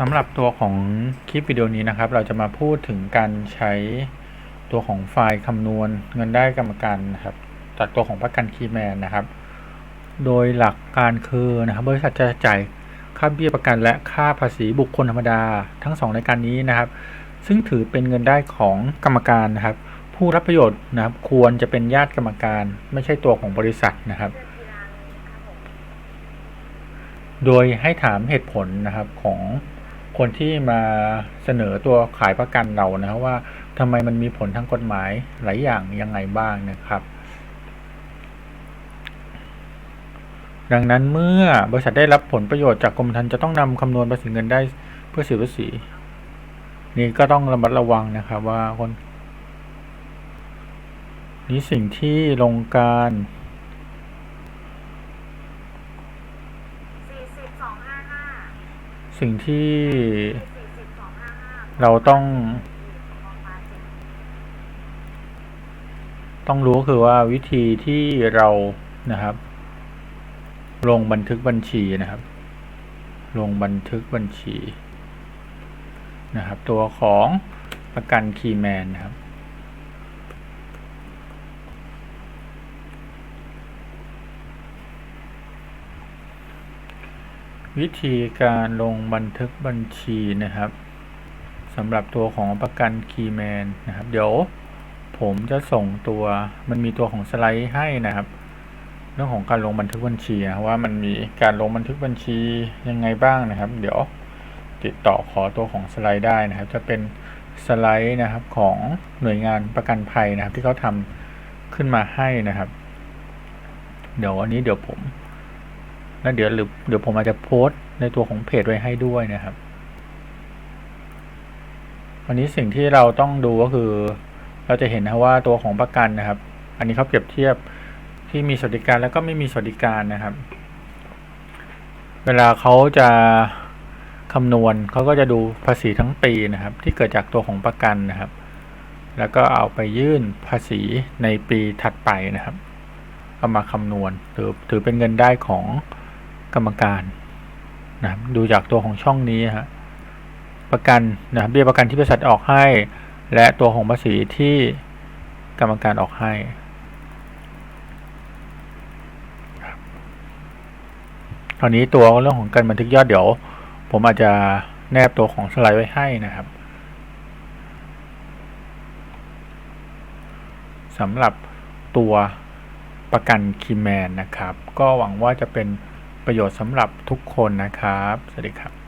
สำหรับตัวของคลิปวิดีโอนี้นะครับ เราจะมาพูดถึงการใช้ตัวของไฟล์คำนวณเงินได้กรรมการนะครับจากตัวของประกันคีแมนนะครับ โดยหลักการคือนะครับ บริษัทจะจ่ายค่าเบี้ยประกันและค่าภาษีบุคคลธรรมดาทั้งสองรายการนี้นะครับ ซึ่งถือเป็นเงินได้ของกรรมการนะครับ ผู้รับประโยชน์นะครับ ควรจะเป็นญาติกรรมการ ไม่ใช่ตัวของบริษัทนะครับโดยให้ถามเหตุผลนะครับของ คนที่มาเสนอตัวขายประกันเรานะครับว่าทำไมมันมีผลทางกฎหมายหลายอย่างยังไงบ้างนะครับ ดังนั้นเมื่อบริษัทได้รับผลประโยชน์จากกรมธรรม์จะต้องนำคำนวณภาษีเงินได้เพื่อเสียภาษีนี่ก็ต้องระมัดระวังนะครับว่าคน นี่สิ่งที่ลงการ สี่สิบสองห้าห้า สิ่งที่เราต้อง ต้องรู้คือว่าวิธีที่เรานะครับ ลงบันทึกบัญชีนะครับ ลงบันทึกบัญชีนะครับ ตัวของประกันคีย์แมนนะครับ วิธีการลงบันทึกบัญชีนะครับสำหรับตัวของประกันคีแมนนะครับ เดี๋ยวผมจะส่งตัวมันมีตัวของสไลด์ให้นะครับ เรื่องของการลงบันทึกบัญชีนะว่ามันมีการลงบันทึกบัญชียังไงบ้างนะครับ เดี๋ยวติดต่อขอตัวของสไลด์ได้นะครับ จะเป็นสไลด์นะครับของหน่วยงานประกันภัยนะครับ ที่เขาทำขึ้นมาให้นะครับ เดี๋ยวอันนี้เดี๋ยวผม แล้วเดี๋ยวหรือเดี๋ยวผมอาจจะโพสต์ในตัวของเพจไว้ให้ด้วยนะครับวันนี้สิ่งที่เราต้องดูก็คือ เราจะเห็นนะว่าตัวของประกันนะครับ อันนี้เขาเปรียบเทียบที่มีสวัสดิการแล้วก็ไม่มีสวัสดิการนะครับ เวลาเขาจะคำนวณเขาก็จะดูภาษีทั้งปีนะครับ ที่เกิดจากตัวของประกันนะครับ แล้วก็เอาไปยื่นภาษีในปีถัดไปนะครับ เอามาคำนวณถือถือเป็นเงินได้ของ กรรมการนะครับดูจากตัวของช่องนี้ฮะประกันนะครับเบี้ยประกันที่บริษัทออกให้ และตัวของภาษีที่กรรมการออกให้ครับตอนนี้ตัวเรื่องของการบันทึกยอดเดี๋ยว ผมอาจจะแนบตัวของสไลด์ไว้ให้นะครับสำหรับตัวประกันคีแมนนะครับ ก็หวังว่าจะเป็น ประโยชน์สำหรับทุกคนนะครับ สวัสดีครับ